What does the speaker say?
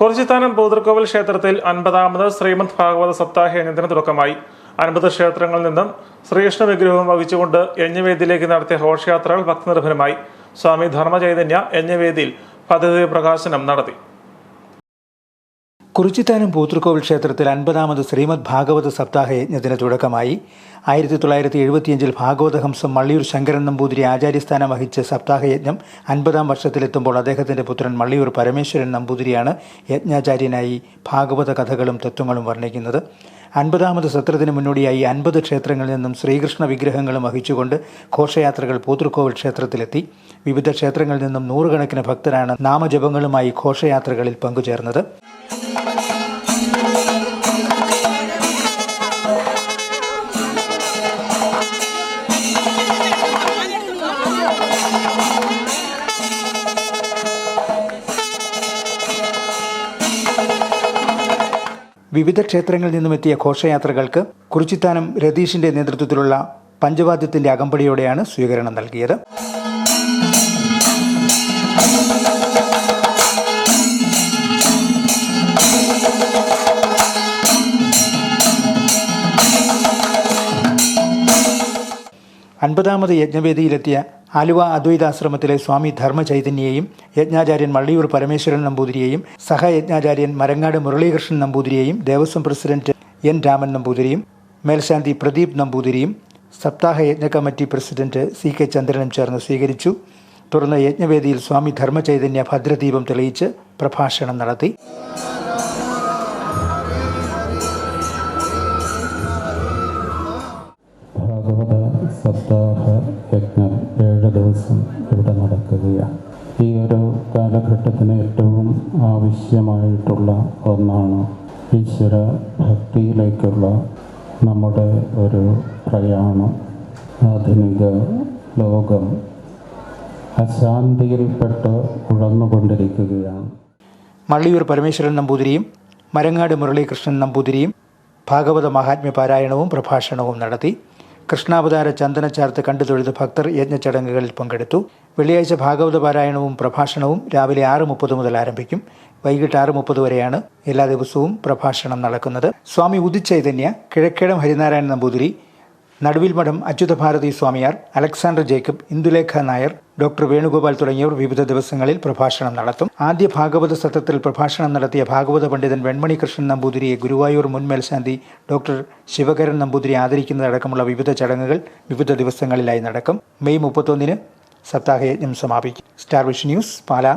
കുറിച്ചിത്താനം പൂതൃക്കോവിൽ ക്ഷേത്രത്തിൽ അൻപതാമത് ശ്രീമദ് ഭാഗവത സപ്താഹ യജ്ഞത്തിന് തുടക്കമായി. അൻപത് ക്ഷേത്രങ്ങളിൽ നിന്നും ശ്രീകൃഷ്ണ വിഗ്രഹവും വഹിച്ചുകൊണ്ട് യജ്ഞവേദിയിലേക്ക് നടത്തിയ ഘോഷയാത്രകൾ ഭക്തനിർഭരമായി. സ്വാമി ധർമ്മചൈതന്യ യജ്ഞവേദിയിൽ പദ്ധതി പ്രകാശനം നടത്തി. കുറിച്ചിത്താനം പൂത്തൃക്കോവിൽ ക്ഷേത്രത്തിൽ അൻപതാമത് ശ്രീമദ് ഭാഗവത സപ്താഹ യജ്ഞത്തിന് തുടക്കമായി. ആയിരത്തി തൊള്ളായിരത്തി എഴുപത്തിയഞ്ചിൽ ഭാഗവതഹംസം മള്ളിയൂർ ശങ്കരൻ നമ്പൂതിരി ആചാര്യസ്ഥാനം വഹിച്ച സപ്താഹയജ്ഞം അൻപതാം വർഷത്തിലെത്തുമ്പോൾ അദ്ദേഹത്തിന്റെ പുത്രൻ മള്ളിയൂർ പരമേശ്വരൻ നമ്പൂതിരിയാണ് യജ്ഞാചാര്യനായി ഭാഗവത കഥകളും തത്വങ്ങളും വർണിക്കുന്നത്. അൻപതാമത് സത്രത്തിന് മുന്നോടിയായി അൻപത് ക്ഷേത്രങ്ങളിൽ നിന്നും ശ്രീകൃഷ്ണ വിഗ്രഹങ്ങളും വഹിച്ചുകൊണ്ട് ഘോഷയാത്രകൾ പൂത്തൃക്കോവിൽ ക്ഷേത്രത്തിലെത്തി. വിവിധ ക്ഷേത്രങ്ങളിൽ നിന്നും നൂറുകണക്കിന് ഭക്തരാണ് നാമജപങ്ങളുമായി ഘോഷയാത്രകളിൽ പങ്കുചേർന്നത്. വിവിധ ക്ഷേത്രങ്ങളിൽ നിന്നും എത്തിയ ഘോഷയാത്രകൾക്ക് കുറിച്ചിത്താനം രതീഷിന്റെ നേതൃത്വത്തിലുള്ള പഞ്ചവാദ്യത്തിന്റെ അകമ്പടിയോടെയാണ് സ്വീകരണം നൽകിയത്. അൻപതാമത് യജ്ഞവേദിയിലെത്തിയ ആലുവ അദ്വൈതാശ്രമത്തിലെ സ്വാമി ധർമ്മചൈതന്യയെയും യജ്ഞാചാര്യൻ മള്ളിയൂർ പരമേശ്വരൻ നമ്പൂതിരിയെയും സഹയജ്ഞാചാര്യൻ മരങ്ങാട് മുരളീകൃഷ്ണൻ നമ്പൂതിരിയെയും ദേവസ്വം പ്രസിഡന്റ് എൻ രാമൻ നമ്പൂതിരിയും മേൽശാന്തി പ്രദീപ് നമ്പൂതിരിയും സപ്താഹ യജ്ഞ കമ്മിറ്റി പ്രസിഡന്റ് സി കെ ചന്ദ്രനും ചേർന്ന് സ്വീകരിച്ചു. തുടർന്ന് യജ്ഞവേദിയിൽ സ്വാമി ധർമ്മചൈതന്യ ഭദ്രദീപം തെളിയിച്ച് പ്രഭാഷണം നടത്തി. ഭാഗവത സപ്താഹ യജ്ഞം ദിവസം ഇവിടെ നടക്കുകയാണ്. ഈ ഒരു കാലഘട്ടത്തിന് ഏറ്റവും ആവശ്യമായിട്ടുള്ള ഒന്നാണ് ഈശ്വര ഭക്തിയിലേക്കുള്ള നമ്മുടെ ഒരു പ്രയാണം ആധുനിക ലോകം. അശാന്തിയിൽപ്പെട്ട് ഉഴന്നുകൊണ്ടിരിക്കുകയാണ്. മള്ളിയൂർ പരമേശ്വരൻ നമ്പൂതിരിയും മരങ്ങാട് മുരളീകൃഷ്ണൻ നമ്പൂതിരിയും ഭാഗവത മഹാത്മ്യ പാരായണവും പ്രഭാഷണവും നടത്തി കൃഷ്ണാവതാര ചന്ദനച്ചാർത്ത് കണ്ടു തൊഴുത് ഭക്തർ യജ്ഞചടങ്ങുകളിൽ പങ്കെടുത്തു. വെള്ളിയാഴ്ച ഭാഗവത പാരായണവും പ്രഭാഷണവും രാവിലെ ആറ് മുപ്പത് മുതൽ ആരംഭിക്കും. വൈകിട്ട് ആറ് മുപ്പത് വരെയാണ് എല്ലാ ദിവസവും പ്രഭാഷണം നടക്കുന്നത്. സ്വാമി ഉദിച്ചൈതന്യ Kizhakkedam Harinarayana Namboothiri Naduvil Madhom Achyuthabharathi Swamiyar Alexander Jacob Indulekha Nair doctor Venugopal തുടങ്ങിയവർ വിവിധ ദിവസങ്ങളിൽ പ്രഭാഷണം നടത്തും. ആദ്യ ഭാഗവത സത്രത്തിൽ പ്രഭാഷണം നടത്തിയ ഭാഗവത പണ്ഡിതൻ വെൺമണി കൃഷ്ണൻ നമ്പൂതിരിയെ ഗുരുവായൂർ മുൻ മേൽശാന്തി ഡോക്ടർ ശിവകരൻ നമ്പൂതിരി ആദരിക്കുന്നതടക്കമുള്ള വിവിധ ചടങ്ങുകൾ വിവിധ ദിവസങ്ങളിലായി നടക്കും. മെയ് മുപ്പത്തൊന്നിന് സപ്താഹയജ്ഞം സമാപിക്കും. Star vision news Pala.